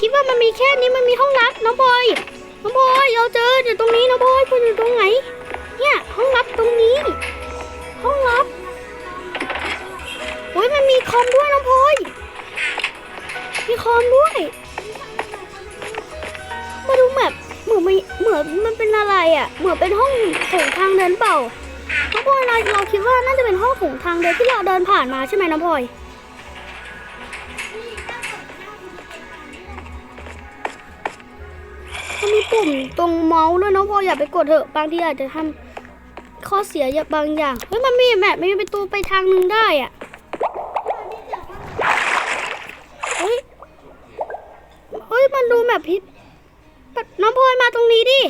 คิดว่ามันมีแค่นี้มันมีห้องลับน้องบอยน้องบอยเราเจออยู่ตรงนี้น้องบอยคุณอยู่ตรงไหน เนี่ยห้องลับตรงนี้ ห้องลับโอ้ยมันมีคอมด้วยน้องพลอยมีคอมด้วย มาดูแบบเหมือนไม่เหมือนมันเป็นอะไรอะ เหมือนเป็นห้องโถงทางเดินเปล่าน้องพลอยเราเราคิดว่าน่าจะเป็นห้องโถงทางเดินที่เราเดินผ่านมาใช่ไหมน้องพลอย มันมีปุ่มตรงเมาส์ด้วยน้องพอยอย่าไปกดเถอะบางทีอาจจะทำข้อเสียอย่างบางอย่างเฮ้ยมันมีแบบมีประตูไปทางหนึงได้อะเฮ้ยเฮ้ยมันดูแบบพิษน้องพลอยมาตรงนี้ดิ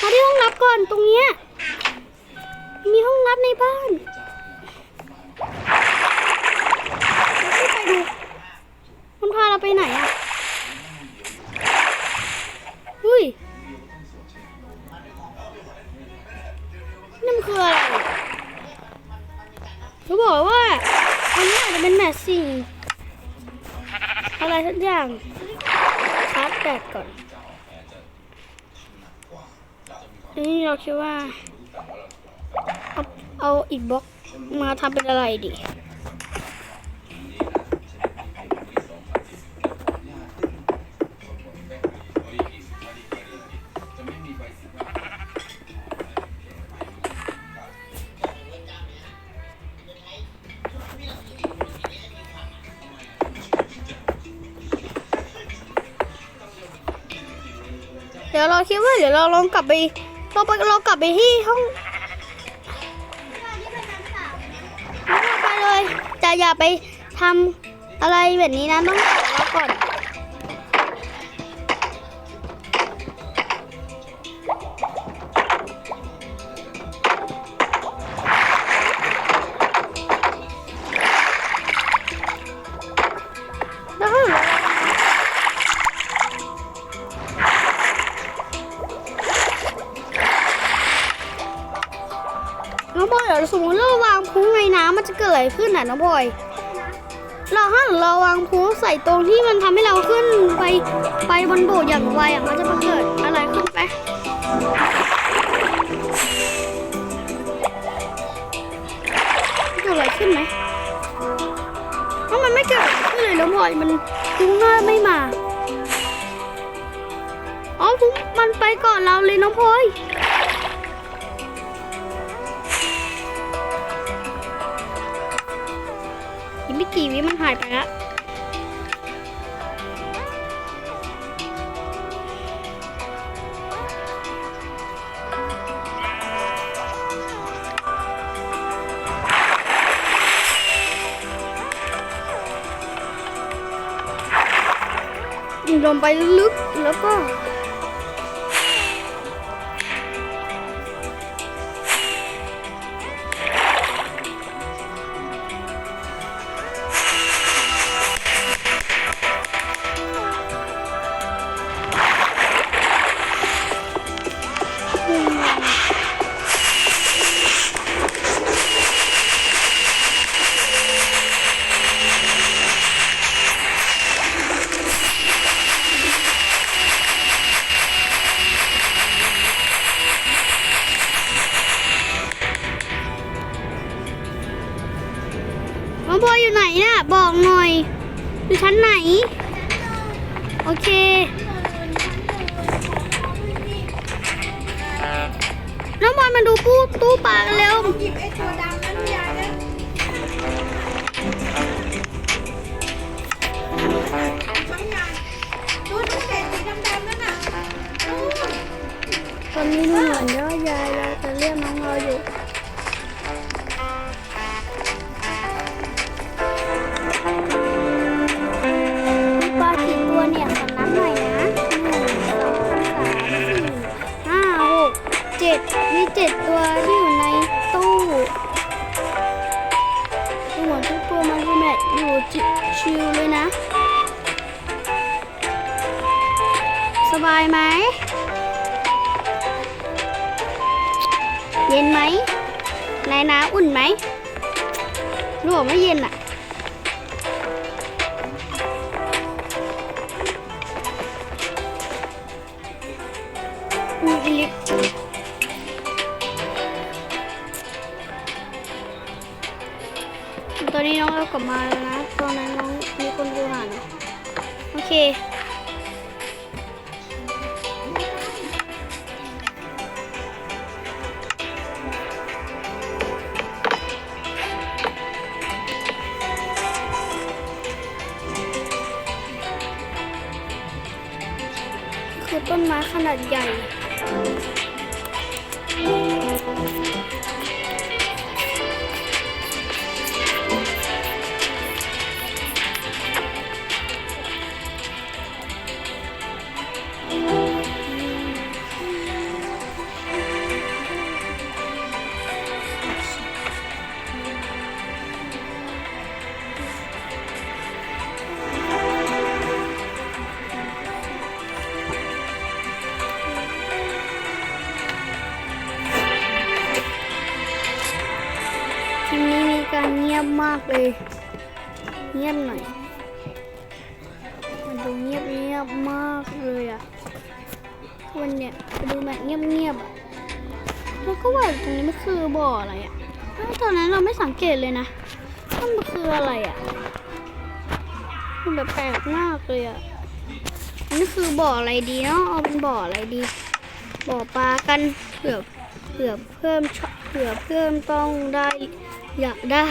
มาที่ห้องรับก่อนตรงเนี้ยมีห้องรับในบ้านเราไปดูมันพาเราไปไหนอะ คืออะไรเขาบอกว่าอันนี้อาจจะเป็นแมสซิ่อะไรสักอย่างชาร์จแบตก่อนอันนี้เราคิดว่า เอาเอาอีกบล็อกมาทำเป็นอะไรดี ดี๋ยวเราคิดว่าเดี๋ยวเราลองกลับไป เราไปเรากลับไปที่ห้องไปเลยแต่อย่าไปทำอะไรแบบนี้นะต้องขอเราก่อนำมันจะเกิดอะไรขึ้นน่ะน้องบอย เราถ้าเราวางพุ้งใส่ตรงที่มันทำให้เราขึ้นไปไปบนโบสถ์อย่างไวอะมันจะมาเกิดอะไรขึ้นไหมเกิดอะไรขึ้นไหมถ้ามันไม่เกิดขึ้นเลยน้องบอยมันพุ้งหน้าไม่มา อ๋อพุ้งมันไปก่อนเราเลยน้องพลอย ไม่กี่วิมันหายไปแล้วลงไปลึกๆแล้วก็ อยู่ชั้นไหน โอเค น้องพลอยมาดูตู้ตู้ปลาเร็วับมาแล้วนะ ตอนนั้นน้องมีคนดูหานะโอเค คือต้นไม้ขนาดใหญ่ เงียบหน่อย มันดูเงียบเงียบมากเลยอะวันเนี้ยดูแบบเงียบเงียบๆแล้วก็ว่าตรงนี้มันคือบ่ออะไรอะตอนนั้นเราไม่สังเกตเลยนะว่ามันคืออะไรอะมันแบบแปลกมากเลยอะอันนี่คือบ่ออะไรดีเนาะ เอาเป็นบ่ออะไรดี บ่อปลากันเผื่อเผื่อเพิ่มเผื่อเพิ่มต้องได้อยากได้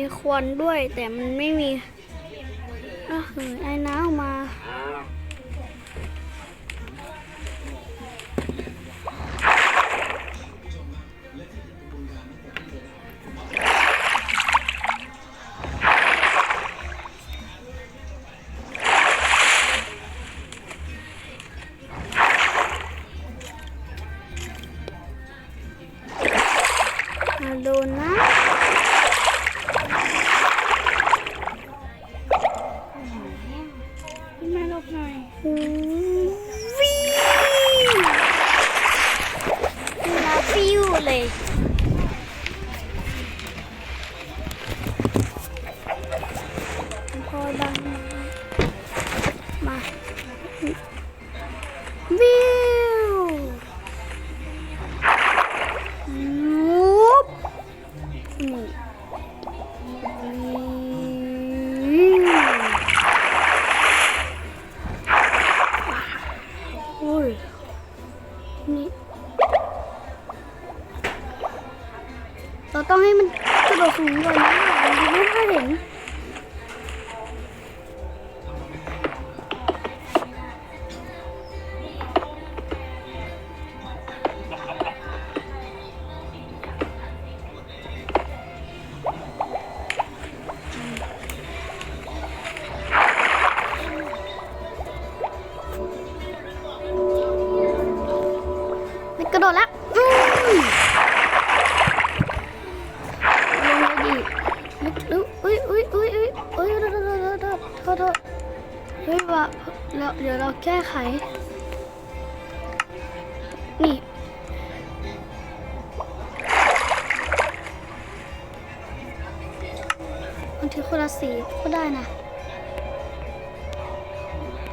มีควันด้วย แต่มันไม่มีอะเฮ้ยไอ้น้ำออกมามา ลา กร นี่ บางทีคนละสีก็ได้นะ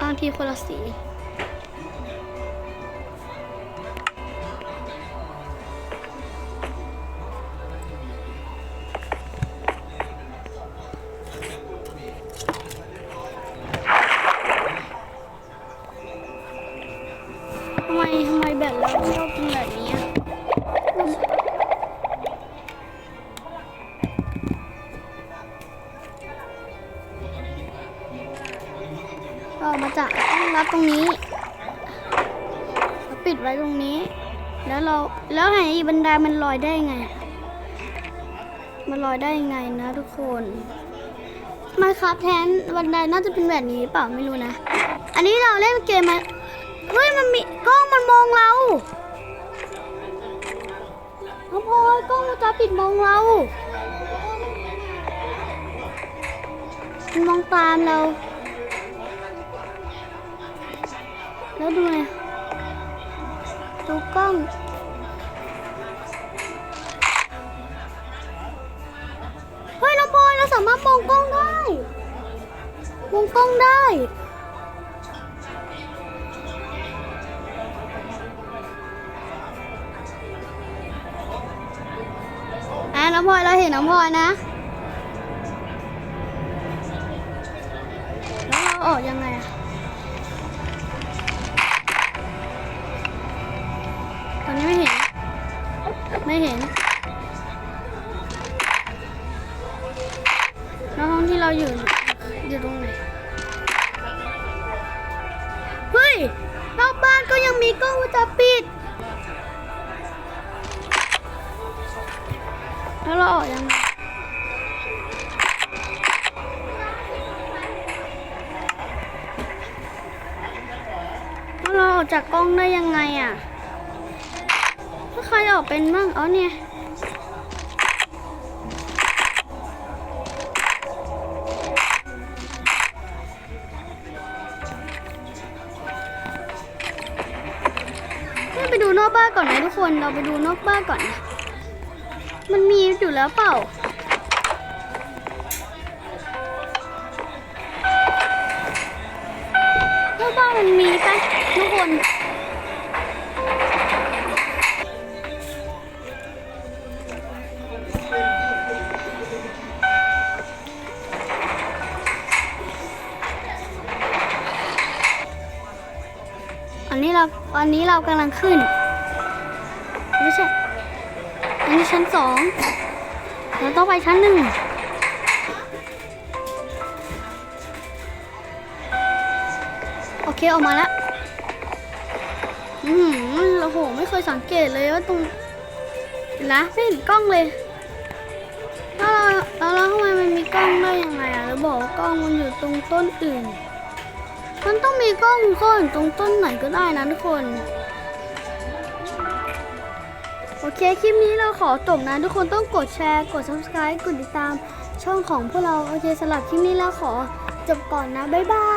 บางทีคนละสี รงนี้ปิดไว้ตรงนี้ แล้วเราแล้วไหนบันไดมันลอยได้ยังไง มันลอยได้ยังไงนะทุกคนมาครับแทนบันไดน่าจะเป็นแบบนี้เปล่าไม่รู้นะ อันนี้เราเล่นเกมมาเฮ้ยมันมีกล้องมันมองเราน้องพลอยกล้องวงจะปิดมองเรามันมองตามเรา แล้วดูไงดูกล้องเฮ้ยน้องพลอยเราสามารถมองกล้องได้มองกล้องได้อะน้องพลอยเราเห็นน้องพลอยนะแล้วเราออกยังไงอะ ไม่เห็น แล้วห้องที่เราอยู่อยู่ตรงไหน เฮ้ยนอกบ้านก็ยังมีกล้องวงจรปิด แล้วเราออกยังไงแล้วเราออกจากกล้องได้ยังไงอะ รออกเป็นบ้างเอาเนี่ยไปดูนอกบ้านก่อนไหมทุกคน เราไปดูนอกบ้านก่อนนะมันมีอยู่แล้วเปล่านอกบ้านมันมีปะทุกคน นี้เราอันนี้เรากำลังขึ้น ไม่ใช่ อันนี้ชั้นสองเราต้องไปชั้นหนึ่งโอเคออกมาแล้ว อืมโอ้โห ไม่เคยสังเกตเลยว่าตรงนะไม่เห็นกล้องเลยแล้วเราแล้วเราทำไมมันมีกล้องได้ยังไงอะแล้วบอกกล้องมันอยู่ตรงต้นอื่น มันต้องมีกล้องซ่อนตรงต้นไหนก็ได้นะทุกคน โอเค คลิปนี้เราขอจบนะ ทุกคนต้องกดแชร์ กด subscribe กดติดตามช่องของพวกเรา โอเคสำหรับคลิปนี้เราขอจบก่อนนะ บ๊ายบาย